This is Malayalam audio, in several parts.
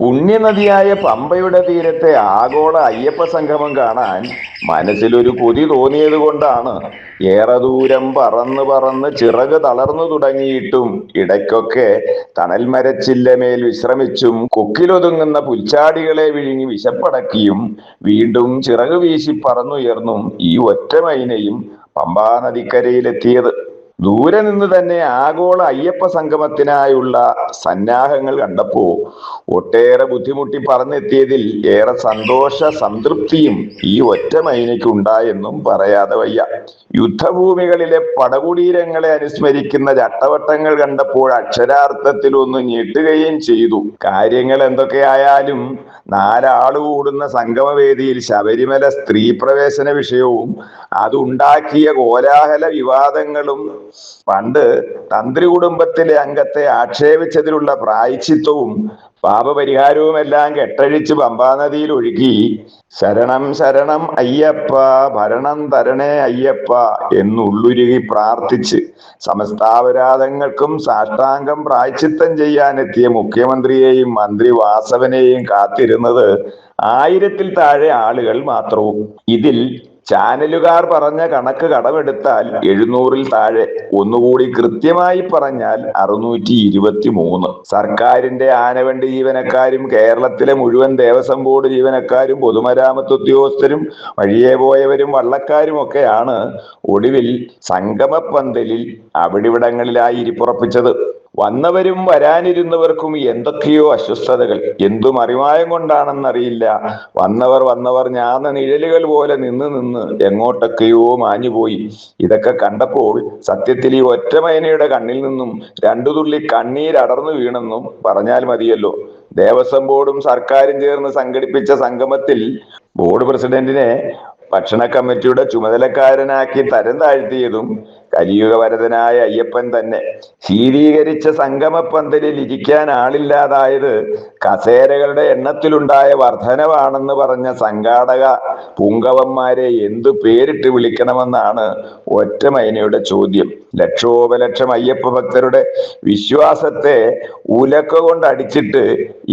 പുണ്യനദിയായ പമ്പയുടെ തീരത്തെ ആഗോള അയ്യപ്പ സംഗമം കാണാൻ മനസ്സിലൊരു കൊതി തോന്നിയത് കൊണ്ടാണ്. ഏറെ ദൂരം പറന്ന് പറന്ന് ചിറക് തളർന്നു തുടങ്ങിയിട്ടും ഇടയ്ക്കൊക്കെ തണൽമരച്ചില്ലമേൽ വിശ്രമിച്ചും കൊക്കിലൊതുങ്ങുന്ന പുൽച്ചാടികളെ വിഴുങ്ങി വിശപ്പടക്കിയും വീണ്ടും ചിറക് വീശി പറന്നുയർന്നും ഈ ഒറ്റ മൈനയും പമ്പാ നദിക്കരയിലെത്തിയത് ദൂരെ നിന്ന് തന്നെ ആഗോള അയ്യപ്പ സംഗമത്തിനായുള്ള സന്നാഹങ്ങൾ കണ്ടപ്പോ ഒട്ടേറെ ബുദ്ധിമുട്ടി പറഞ്ഞെത്തിയതിൽ ഏറെ സന്തോഷ സംതൃപ്തിയും ഈ ഒറ്റ മൈനയ്ക്കുണ്ടായെന്നും പറയാതെ വയ്യ. യുദ്ധഭൂമികളിലെ പടകുടീരങ്ങളെ അനുസ്മരിക്കുന്ന ചട്ടവട്ടങ്ങൾ കണ്ടപ്പോൾ അക്ഷരാർത്ഥത്തിൽ ഒന്ന് ഞെട്ടുകയും ചെയ്തു. കാര്യങ്ങൾ എന്തൊക്കെയായാലും നാലാൾ കൂടുന്ന സംഗമവേദിയിൽ ശബരിമല സ്ത്രീ പ്രവേശന വിഷയവും അതുണ്ടാക്കിയ കോലാഹല വിവാദങ്ങളും പണ്ട് തന്ത്രി കുടുംബത്തിലെ അംഗത്തെ ആക്ഷേപിച്ചതിലുള്ള പ്രായച്ചിത്വവും പാപപരിഹാരവും എല്ലാം കെട്ടഴിച്ച് പമ്പാനദിയിൽ ഒഴുകി ശരണം ശരണം അയ്യപ്പ ഭരണം തരണേ അയ്യപ്പ എന്നുള്ളുരുകി പ്രാർത്ഥിച്ച് സമസ്താപരാധങ്ങൾക്കും സാഷ്ടാംഗം പ്രായച്ചിത്തം ചെയ്യാനെത്തിയ മുഖ്യമന്ത്രിയെയും മന്ത്രി വാസവനെയും കാത്തിരുന്നത് ആയിരത്തിൽ താഴെ ആളുകൾ മാത്രവും. ഇതിൽ ചാനലുകാർ പറഞ്ഞ കണക്ക് കടമെടുത്താൽ എഴുന്നൂറിൽ താഴെ. ഒന്നുകൂടി കൃത്യമായി പറഞ്ഞാൽ അറുന്നൂറ്റി ഇരുപത്തി മൂന്ന് സർക്കാരിന്റെ ആനവണ്ടി ജീവനക്കാരും കേരളത്തിലെ മുഴുവൻ ദേവസ്വം ബോർഡ് ജീവനക്കാരും പൊതുമരാമത്ത് ഉദ്യോഗസ്ഥരും വഴിയെ പോയവരും വള്ളക്കാരും ഒക്കെയാണ് ഒടുവിൽ സംഗമപ്പന്തലിൽ അവിടിവിടങ്ങളിലായി ഇരിപ്പുറപ്പിച്ചത്. വന്നവരും വരാനിരുന്നവർക്കും എന്തൊക്കെയോ അസ്വസ്ഥതകൾ. എന്തും അറിവായം കൊണ്ടാണെന്നറിയില്ല. വന്നവർ വന്നവർ ഞാന്ന നിഴലുകൾ പോലെ നിന്ന് നിന്ന് എങ്ങോട്ടൊക്കെയോ മാഞ്ഞുപോയി. ഇതൊക്കെ കണ്ടപ്പോൾ സത്യത്തിൽ ഈ ഒറ്റമയനയുടെ കണ്ണിൽ നിന്നും രണ്ടു തുള്ളി കണ്ണീർ അടർന്നു വീണെന്നും പറഞ്ഞാൽ മതിയല്ലോ. ദേവസ്വം ബോർഡും സർക്കാരും ചേർന്ന് സംഘടിപ്പിച്ച സംഗമത്തിൽ ബോർഡ് പ്രസിഡന്റിനെ ഭക്ഷണ കമ്മിറ്റിയുടെ ചുമതലക്കാരനാക്കി തരം താഴ്ത്തിയതും കലിയുഗ വരതനായ അയ്യപ്പൻ തന്നെ. ശീതീകരിച്ച സംഗമപ്പന്തലിൽ ഇരിക്കാൻ ആളില്ലാതായത് കസേരകളുടെ എണ്ണത്തിലുണ്ടായ വർധനവാണെന്ന് പറഞ്ഞ സംഘാടക പുങ്കവന്മാരെ എന്തു പേരിട്ട് വിളിക്കണമെന്നാണ് ഒറ്റമൈനയുടെ ചോദ്യം. ലക്ഷോപലക്ഷം അയ്യപ്പ ഭക്തരുടെ വിശ്വാസത്തെ ഉലക്ക കൊണ്ട് അടിച്ചിട്ട്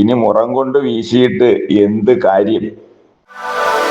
ഇനി മുറം കൊണ്ട് വീശിയിട്ട് എന്ത് കാര്യം?